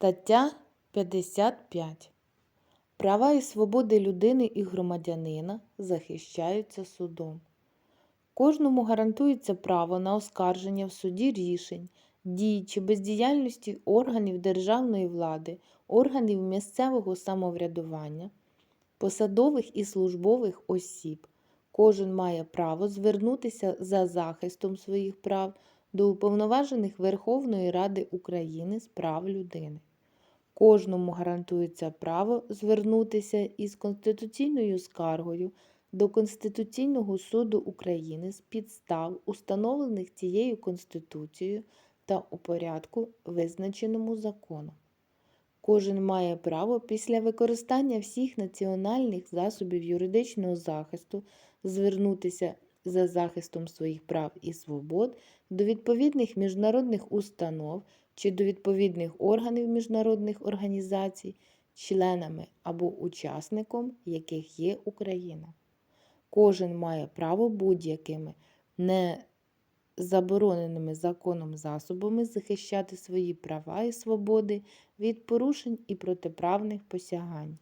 Стаття 55. Права і свободи людини і громадянина захищаються судом. Кожному гарантується право на оскарження в суді рішень, дій чи бездіяльності органів державної влади, органів місцевого самоврядування, посадових і службових осіб. Кожен має право звернутися за захистом своїх прав до уповноважених Верховної Ради України з прав людини. Кожному гарантується право звернутися із конституційною скаргою до Конституційного суду України з підстав, установлених цією Конституцією та у порядку, визначеному законом. Кожен має право після використання всіх національних засобів юридичного захисту звернутися за захистом своїх прав і свобод до відповідних міжнародних установ чи до відповідних органів міжнародних організацій, членами або учасником яких є Україна. Кожен має право будь-якими не забороненими законом засобами захищати свої права і свободи від порушень і протиправних посягань.